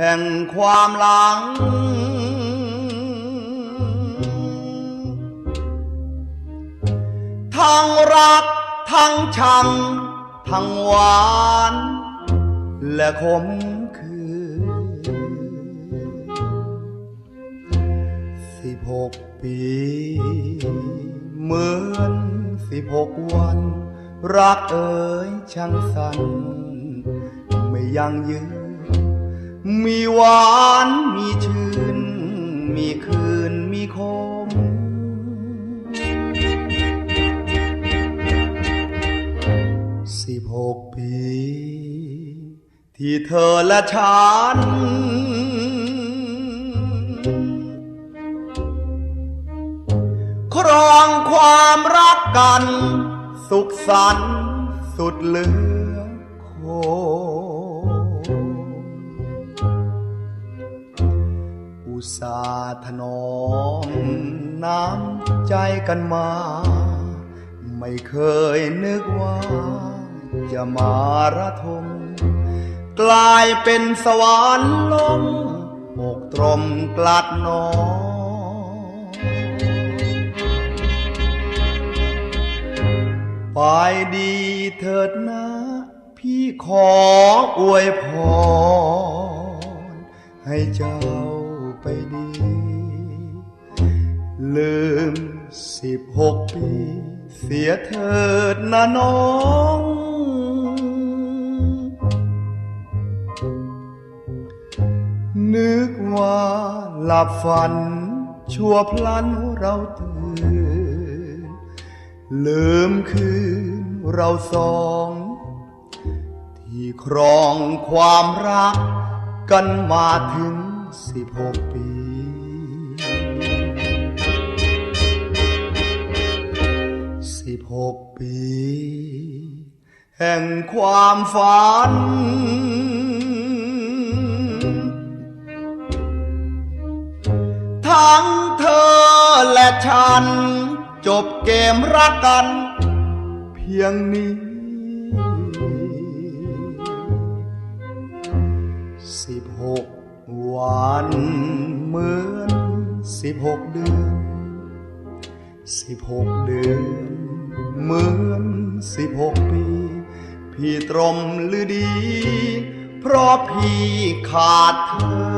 ห่งความหลัง ทั้งรัก ทั้งชัง ทั้งหวาน และขมคือสิบหกปี เหมือนสิบหกวัน รักเอ๋ยช่างสั้น ยังยืน มีหวานมีชื่น มีคืนมีคม สิบหกปี ที่เธอและฉัน ครองความรักกัน สุขสันต์สุดเหลือโค ตสาห์ถนอมน้ำใจกันมา ไม่เคยนึกว่า จะมาระทม กลายเป็นสวรรค์ลมอกตรมกลัดนอไปดีเถิดนะ พี่ขออวยพรให้เจ้า ไปดี ลืมสิบหกปี เสียเถิดนะน้อง นึกว่าหลับฝัน ชั่วพลันเราตื่น ลืมคืนเราสองที่ครองความรักกันมาถึง สิบหกปี สิบหกปี แห่งความฝัน ทั้งเธอและฉัน จบเกมรักกัน เพียงนี้สิบหก วันเหมือนสิบหกเดือนสิบหกเดือนเหมือนสิบหกปี พี่ตรมหรือดี เพราะพี่ขาดเธอ